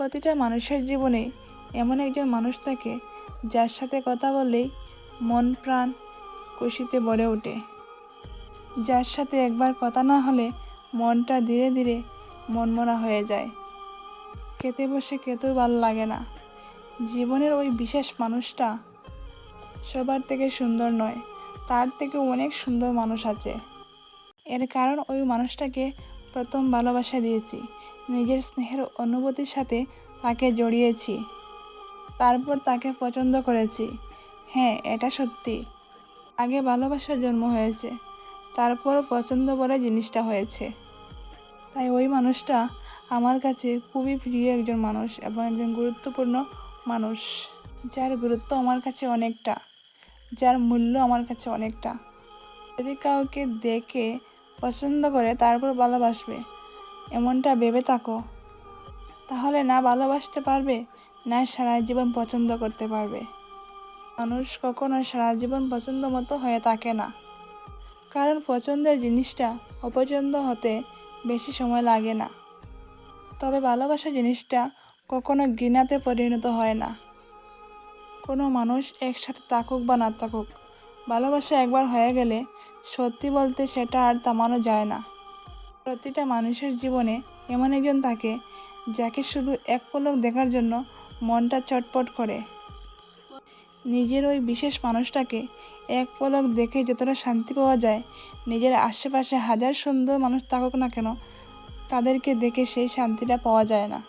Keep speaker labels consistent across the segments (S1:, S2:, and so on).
S1: প্রতিটা মানুষের জীবনে এমন একজন মানুষ থাকে যার সাথে কথা বললেই মন প্রাণ খুশিতে ভরে ওঠে। যার সাথে একবার কথা না হলে মনটা ধীরে ধীরে মনমরা হয়ে যায়। খেতে বসে খেতেও ভালো লাগে না। জীবনের ওই বিশেষ মানুষটা সবার থেকে সুন্দর নয়, তার থেকে অনেক সুন্দর মানুষ আছে। এর কারণ ওই মানুষটাকে প্রথম ভালোবাসা দিয়েছি। নিজের স্নেহের অনুভূতির সাথে তাকে জড়িয়েছি। তারপর তাকে পছন্দ করেছি। হ্যাঁ এটা সত্যি। আগে ভালোবাসার জন্ম হয়েছে। তারপর পছন্দ বলে জিনিসটা হয়েছে। তাই ওই মানুষটা আমার কাছে খুবই প্রিয় একজন মানুষ এবং একজন গুরুত্বপূর্ণ মানুষ, যার গুরুত্ব আমার কাছে অনেকটা, যার মূল্য আমার কাছে অনেকটা। যদি কাউকে দেখে পছন্দ করে, তারপর ভালোবাসবে এমনটা ভেবে থাকো। তাহলে না ভালোবাসতে পারবে, না সারা জীবন পছন্দ করতে পারবে। মানুষ কখনো সারা জীবন পছন্দ মতো হয়ে থাকে না। কারণ পছন্দের জিনিসটা অপছন্দ হতে বেশি সময় লাগে না। তবে ভালোবাসা জিনিসটা কখনো ঘৃণাতে পরিণত হয় না। কোনো মানুষ একসাথে থাকুক বা না থাকুক, ভালোবাসা একবার হয়ে গেলে সত্যি বলতে সেটা আর থামানো যায় না। প্রতিটা মানুষের জীবনে এমন একজন থাকে যাকে শুধু এক পলক দেখার জন্য মনটা চটপট করে। নিজের ওই বিশেষ মানুষটাকে এক পলক দেখে যতটা শান্তি পাওয়া যায়, নিজের আশেপাশে হাজার সুন্দর মানুষ থাকুক না কেন, তাদেরকে দেখে সেই শান্তিটা পাওয়া যায় না।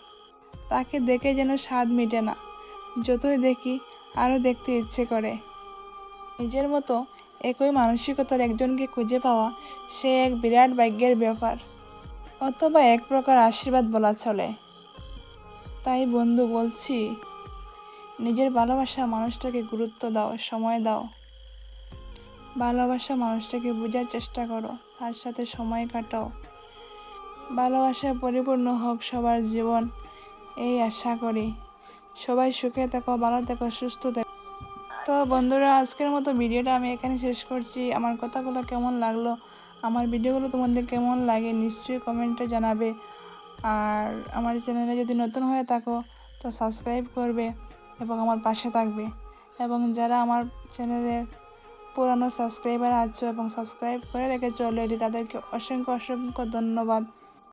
S1: তাকে দেখে যেন স্বাদ মিটে না, যতই দেখি আরও দেখতে ইচ্ছে করে। নিজের মতো একই মানসিকতার একজনকে খুঁজে পাওয়া সে এক বিরাট ভাগ্যের ব্যাপার। অথবা এক প্রকার আশীর্বাদ বলা চলে। তাই বন্ধু, বলছি, নিজের ভালোবাসা মানুষটাকে গুরুত্ব দাও, সময় দাও। ভালোবাসা মানুষটাকে বোঝার চেষ্টা করো, তার সাথে সময় কাটাও। ভালোবাসা পরিপূর্ণ হোক সবার জীবন, এই আশা করি। সবাই সুখে থেকো, ভালো থেকো, সুস্থ থেকো। তো বন্ধুরা, আজকের মতো ভিডিওটা আমি এখানে শেষ করছি। আমার কথাগুলো কেমন লাগল আমার ভিডিওগুলো তোমাদের কেমন লাগে নিশ্চয়ই কমেন্টে জানাবে। আর আমার চ্যানেলে যদি নতুন হয়ে থাকো, তো সাবস্ক্রাইব করবে এবং আমার পাশে থাকবে। এবং যারা আমার চ্যানেলে পুরানো সাবস্ক্রাইবার আছো এবং সাবস্ক্রাইব করে রেখেছো অলরেডি তাদেরকে অসংখ্য অসংখ্য ধন্যবাদ।